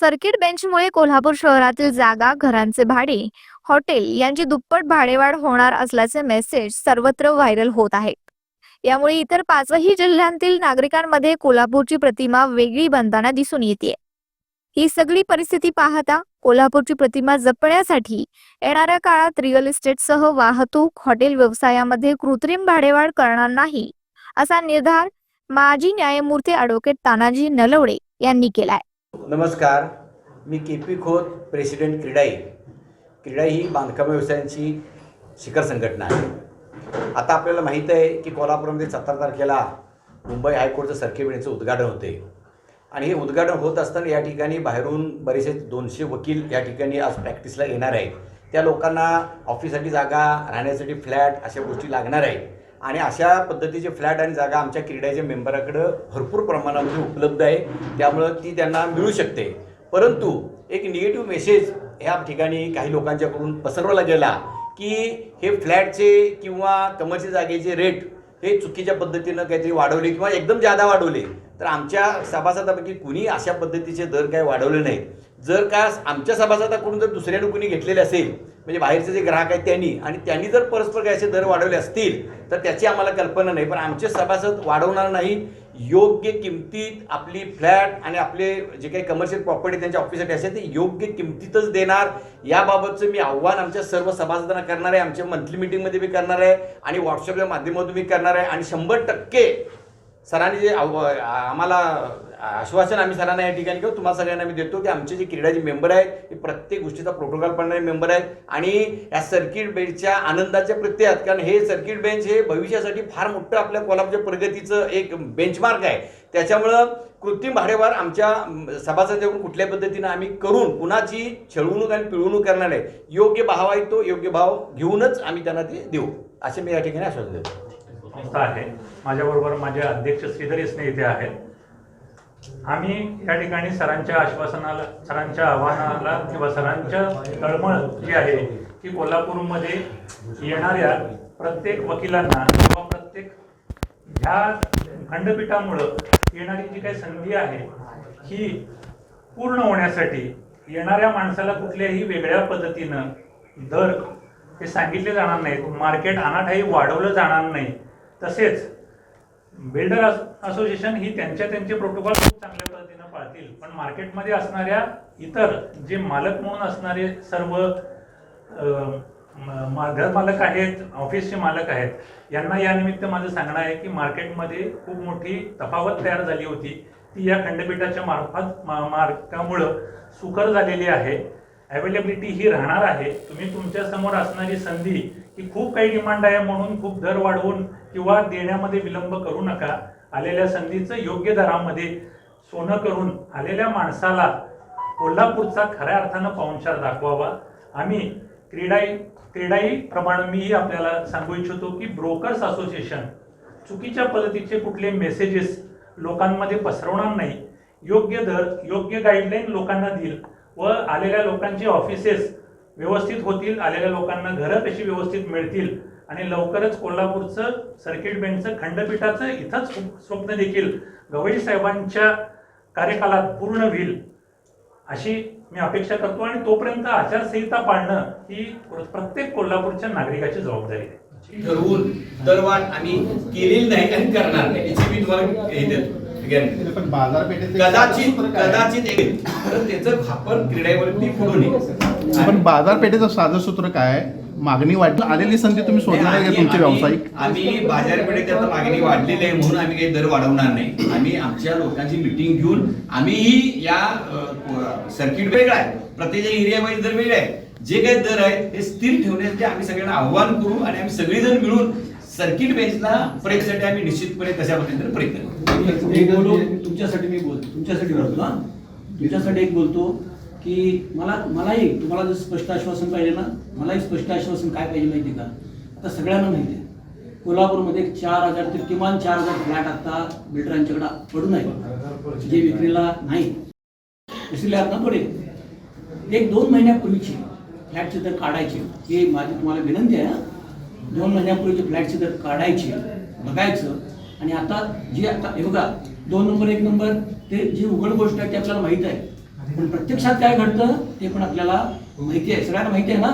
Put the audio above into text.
Circuit बेंचमुळे Kolhapur शहरातील जागा घरांचे भाडे हॉटेल यांची दुप्पट भाडेवाढ होणार असल्याचे मेसेज सर्वत्र व्हायरल होत आहेत. यामुळे इतर पाचही जिल्ह्यांतील नागरिकांमध्ये कोल्हापूरची प्रतिमा वेगळी बनताना दिसून येते ही सगळी परिस्थिती पाहता कोल्हापूरची प्रतिमा जपण्यासाठी येणाऱ्या काळात रिअल इस्टेटसह वाहतूक हॉटेल व्यवसायामध्ये कृत्रिम भाडेवाढ करणार नाही असा निर्धार माजी न्यायमूर्ती ॲडव्होकेट तानाजी नलवडे यांनी केलाय. नमस्कार मी K P Khot president CREDAI. CREDAI ही बांधकाम व्यवसायांची शिखर संघटना आहे. आता आपल्याला माहीत आहे की कोल्हापूरमध्ये सतरा तारखेला मुंबई हायकोर्टचं सर्किट बेंचचं उद्घाटन होते. आणि हे उद्घाटन होत असताना या ठिकाणी बाहेरून बरेचसे दोनशे वकील या ठिकाणी आज प्रॅक्टिसला येणार आहेत. त्या लोकांना ऑफिससाठी जागा राहण्यासाठी फ्लॅट अशा गोष्टी लागणार आहेत. आणि अशा पद्धतीचे फ्लॅट आणि जागा आमच्या क्रीडाच्या मेंबराकडं भरपूर प्रमाणामध्ये उपलब्ध आहे. त्यामुळं ती त्यांना मिळू शकते. परंतु एक निगेटिव्ह मेसेज ह्या ठिकाणी काही लोकांच्याकडून पसरवला गेला की हे फ्लॅटचे किंवा कमर्शियल जागेचे रेट हे चुकीच्या पद्धतीनं काहीतरी वाढवले किंवा एकदम जादा वाढवले. तर आमच्या सभासदापैकी कुणी अशा पद्धतीचे दर काय वाढवले नाहीत. जर का आमच्या सभासदाकडून जर दुसऱ्याने कुणी घेतलेले असेल म्हणजे बाहेरचे जे ग्राहक आहेत त्यांनी आणि त्यांनी जर परस्पर काय असे दर वाढवले असतील तर त्याची आम्हाला कल्पना नाही. पण आमचे सभासद वाढवणार नाही योग्य किमतीत आपली फ्लॅट आणि आपले जे काही कमर्शियल प्रॉपर्टी त्यांच्या ऑफिससाठी असेल ते योग्य किमतीतच देणार. याबाबतचं मी आव्हान आमच्या सर्व सभासदांना करणार आहे आमच्या मंथली मिटिंगमध्ये मी करणार आहे आणि व्हॉट्सअपच्या माध्यमातून मी करणार आहे आणि शंभर टक्के सरांनी जे आव- आम्हाला आश्वासन आम्ही सरांना या ठिकाणी घेऊ. तुम्हाला सगळ्यांना मी देतो की आमचे जे क्रीडाचे मेंबर आहेत ते प्रत्येक गोष्टीचा प्रोटोकॉल पडणारे मेंबर आहेत. आणि या सर्किट बेंचच्या आनंदाच्या प्रत्ययात कारण हे सर्किट बेंच हे भविष्यासाठी फार मोठं आपल्या कोल्हापूरच्या प्रगतीचं एक बेंचमार्क आहे. त्याच्यामुळं कृत्रिम भाडेवार आमच्या म, सभासदांकडून कुठल्या पद्धतीनं आम्ही करून कुणाची छळवणूक आणि पिळवणूक करणार आहे योग्य भाव आहे तो योग्य भाव घेऊनच आम्ही त्यांना ते देऊ. असे मी या ठिकाणी आश्वासन देतो. संस्था आहे. माझ्याबरोबर माझे अध्यक्ष श्रीधर इसने इथे आहेत. आम्ही या ठिकाणी सरांच्या आश्वासनाला सरांच्या आव्हानाला किंवा सरांच्या तळमळ जी आहे की कोल्हापूरमध्ये येणाऱ्या प्रत्येक वकिलांना किंवा प्रत्येक ह्या खंडपीठामुळं येणारी जी काही संधी आहे ही पूर्ण होण्यासाठी येणाऱ्या माणसाला कुठल्याही वेगळ्या पद्धतीनं दर हे सांगितले जाणार नाहीत. मार्केट अनाठाई वाढवलं जाणार नाही. तसेच बिल्डर असोसिएशन ही त्यांच्या त्यांचे प्रोटोकॉल खूप चांगल्या पद्धतीनं पाळतील. पण मार्केटमध्ये असणाऱ्या इतर जे मालक म्हणून असणारे सर्व घर मालक आहेत ऑफिसचे मालक आहेत यांना या निमित्त माझं सांगणं आहे की मार्केटमध्ये खूप मोठी तफावत तयार झाली होती. ती या खंडपीठाच्या मार्फत मा- मार्गामुळं सुकर झालेली आहे. अवेलेबिलिटी ही राहणार आहे. तुम्ही तुमच्यासमोर असणारी संधी की खूप काही डिमांड आहे म्हणून खूप दर वाढवून किंवा देण्यामध्ये विलंब करू नका. आलेल्या संधीचं योग्य दरामध्ये सोनं करून आलेल्या माणसाला कोल्हापूरचा खऱ्या अर्थानं पाहुणचार दाखवावा. आम्ही क्रीडाई क्रीडाई प्रमाण मीही आपल्याला सांगू इच्छितो की ब्रोकर्स असोसिएशन चुकीच्या पद्धतीचे कुठले मेसेजेस लोकांमध्ये पसरवणार नाही. योग्य दर योग्य गाईडलाईन लोकांना देईल. व आलेल्या लोकांची ऑफिसेस व्यवस्थित होतील आलेल्या लोकांना घरं कशी व्यवस्थित मिळतील आणि लवकरच कोल्हापूरचं सर्किट बेंचचं खंडपीठाचं इथंच स्वप्न देखील गवई साहेबांच्या कार्यकालात पूर्ण होईल अशी मी अपेक्षा करतो. आणि तोपर्यंत आचारसंहिता पाळणं ही प्रत्येक कोल्हापूरच्या नागरिकाची जबाबदारी आहे. ठरवून दरवाढ आम्ही केलेली नाही आणि करणार नाही. याची मी तुम्हाला हे देतो guarantee. पण बाजारपेठेत कदाचित सूत्र काय आहे? कदाचित एक तर त्याचं खापर क्रीडेवरती फुडून येईल पण बाजारपेठेचं साधं सूत्र काय आहे? मागणी वाढली आलेली संधी तुम्ही सोडणार आहे का आम्ही- तुमचे आम्ही- व्यावसायिक आम्ही बाजारपेठेत आता मागणी वाढलेली आहे म्हणून आम्ही काही दर वाढवणार नाही आम्ही आमच्या लोकांची मिटिंग घेऊन आम्हीही या सर्किट वेगळा आहे प्रत्येक एरिया वाईज दर वेगळे आहे जे काही दर आहे ते स्थिर ठेवण्यासाठी आम्ही सगळ्यांना आव्हान करू आणि आम्ही सगळेजण मिळून सर्किट बेंचला प्रयत्नासाठी आम्ही निश्चितपणे तशा पद्धतीने प्रयत्न करू एक बोलतो तुमच्यासाठी मी बोलतो. तुमच्यासाठी बोलतो हा? तुमच्यासाठी एक बोलतो की मला मलाही तुम्हाला जर स्पष्ट आश्वासन पाहिजे ना मलाही स्पष्ट आश्वासन काय पाहिजे माहिती का? आता सगळ्यांना माहिती आहे. कोल्हापूरमध्ये चार हजार ते किमान चार हजार फ्लॅट आता बिल्डरांच्याकडे पडून आहे जे विक्रीला नाही. इसलिए आता थोडे एक दोन महिन्यापूर्वीची फ्लॅटचे दर काढायचे. हे माझी तुम्हाला विनंती आहे दोन महिन्यापूर्वी जे फ्लॅटचे दर काढायचे बघायचं. आणि आता जे आता हे बघा दोन नंबर एक नंबर ते जी उघड गोष्ट आहे ती आपल्याला माहीत आहे. पण प्रत्यक्षात काय घडतं ते पण आपल्याला माहिती आहे. सगळ्यांना माहिती आहे ना?